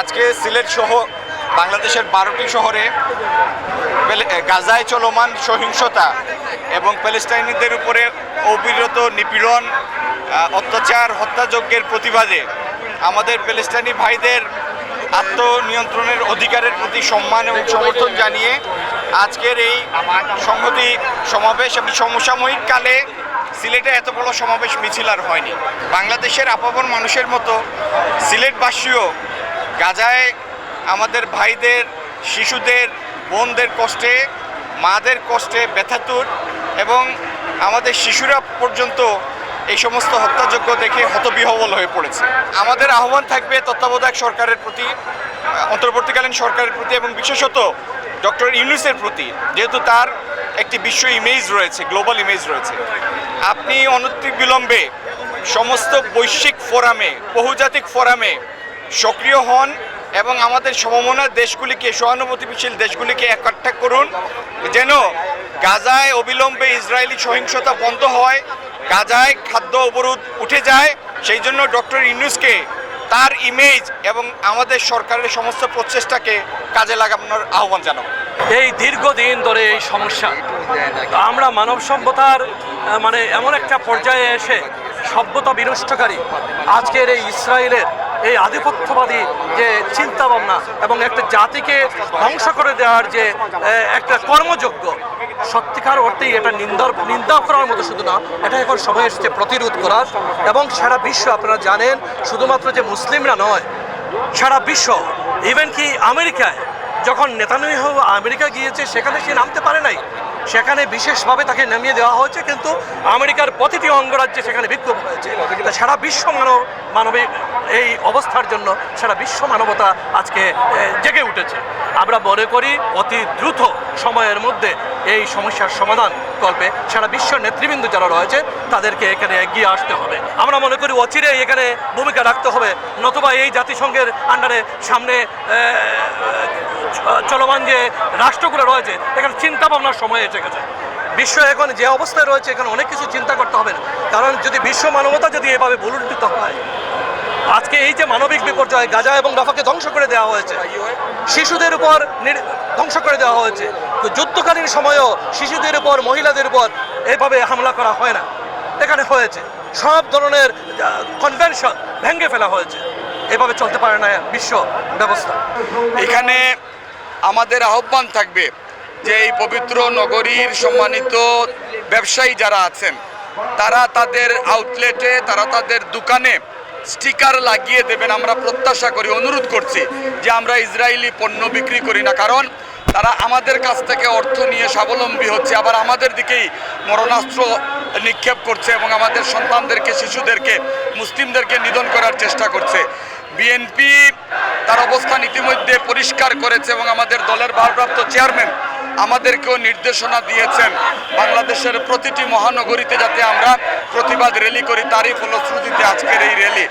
আজকে সিলেট সহ বাংলাদেশের বারোটি শহরে গাজায় চলমান সহিংসতা এবং প্যালেস্টাইনিদের উপরে অবিরত নিপীড়ন অত্যাচার, হত্যাযজ্ঞের প্রতিবাদে আমাদের প্যালেস্টাইনি ভাইদের আত্মনিয়ন্ত্রণের অধিকারের প্রতি সম্মান এবং সমর্থন জানিয়ে আজকের এই সংহতি সমাবেশ এবং সমসাময়িক কালে সিলেটে এত বড় সমাবেশ মিছিল আর হয়নি। বাংলাদেশের আপাবন মানুষের মতো সিলেটবাসীও গাজায় আমাদের ভাইদের, শিশুদের, বোনদের কষ্টে, মাদের কষ্টে ব্যথাতুর এবং আমাদের শিশুরা পর্যন্ত এই সমস্ত হত্যাযোগ্য দেখে হতবিহবল হয়ে পড়েছে। আমাদের আহ্বান থাকবে তত্ত্বাবধায়ক সরকারের প্রতি, অন্তর্বর্তীকালীন সরকারের প্রতি এবং বিশেষত ডক্টর ইউনুসের প্রতি, যেহেতু তার একটি বিশ্ব ইমেজ রয়েছে গ্লোবাল ইমেজ রয়েছে। আপনি অনতি বিলম্বে সমস্ত বৈশ্বিক ফোরামে, বহুজাতিক ফোরামে সক্রিয় হন এবং আমাদের সমমনার দেশগুলিকে, সহানুভূতিশীল দেশগুলিকে একঠা করুন, যেন গাজায় অবিলম্বে ইসরায়েলি সহিংসতা বন্ধ হয়, গাজায় খাদ্য অবরোধ উঠে যায়, সেই জন্য ডক্টর ইউনুসকে তার ইমেজ এবং আমাদের সরকারের সমস্ত প্রচেষ্টাকে কাজে লাগানোর আহ্বান জানাব। এই দীর্ঘদিন ধরে এই সমস্যা আমরা মানব সভ্যতার মানে এমন একটা পর্যায়ে এসে সভ্যতা বিনষ্টকারী, আজকের এই ইসরায়েলের এই আধিপত্যবাদী যে চিন্তা ভাবনা এবং একটা জাতিকে ধ্বংস করে দেওয়ার যে একটা কর্মযোগ্য সত্যিকার অর্থেই এটা নিন্দার নিন্দা করার মতো শুধু না, এটা এখন সময় এসেছে প্রতিরোধ করার এবং সারা বিশ্ব আপনারা জানেন, শুধুমাত্র যে মুসলিমরা নয়, সারা বিশ্ব ইভেন কি আমেরিকায়, যখন নেতানিয়াহু আমেরিকা গিয়েছে, সেখানে সে নামতে পারে নাই। সেখানে বিশেষভাবে তাকে নামিয়ে দেওয়া হয়েছে, কিন্তু আমেরিকার প্রতিটি অঙ্গরাজ্যে সেখানে বিক্ষোভ হয়েছে। সারা বিশ্ব মানব মানবিক এই অবস্থার জন্য সারা বিশ্ব মানবতা আজকে জেগে উঠেছে। আমরা মনে করি অতি দ্রুত সময়ের মধ্যে এই সমস্যার সমাধান কল্পে সারা বিশ্ব নেতৃবৃন্দ যারা রয়েছে, তাদেরকে এখানে এগিয়ে আসতে হবে। আমরা মনে করি অচিরে এখানে ভূমিকা রাখতে হবে, নতুবা এই জাতিসংঘের আন্ডারে সামনে চলমান যে রাষ্ট্রগুলো রয়েছে, এখানে চিন্তা ভাবনার সময় এসে গেছে। বিশ্ব এখন যে অবস্থায় রয়েছে, এখানে অনেক কিছু চিন্তা করতে হবে। কারণ যদি বিশ্ব মানবতা যদি এভাবে ভুলুণ্ঠিত হয়, আজকে এই যে মানবিক বিপর্যয় গাজা এবং রাফাকে ধ্বংস করে দেওয়া হয়েছে, শিশুদের উপর ধ্বংস করে দেওয়া হয়েছে। যুদ্ধকালীন সময়েও শিশুদের উপর, মহিলাদের উপর এভাবে হামলা করা হয় না। এখানে হয়েছে। সব ধরনের কনভেনশন ভেঙে ফেলা হয়েছে। এভাবে চলতে পারে না বিশ্ব ব্যবস্থা। এখানে আমাদের আহ্বান থাকবে যে এই পবিত্র নগরীর সম্মানিত ব্যবসায়ী যারা আছেন, তারা তাদের আউটলেটে তারা তাদের দোকানে স্টিকার লাগিয়ে দেবেন। আমরা প্রত্যাশা করি, অনুরোধ করছি যে আমরা ইসরায়েলি পণ্য বিক্রি করি না, কারণ তারা আমাদের কাছ থেকে অর্থ নিয়ে স্বাবলম্বী হচ্ছে। আবার আমাদের দিকেই মরণাস্ত্র নিক্ষেপ করছে এবং আমাদের সন্তানদেরকে, শিশুদেরকে, মুসলিমদেরকে নিধন করার চেষ্টা করছে। বিএনপি অবস্থান ইতিমধ্যে পরিষ্কার করেছে এবং আমাদের দলের ভারপ্রাপ্ত চেয়ারম্যান আমাদেরকেও নির্দেশনা দিয়েছেন। বাংলাদেশের প্রতিটি মহানগরীতে যাতে আমরা প্রতিবাদ র্যালি করি, তারই ফলশ্রুতিতে আজকের এই র্যালি।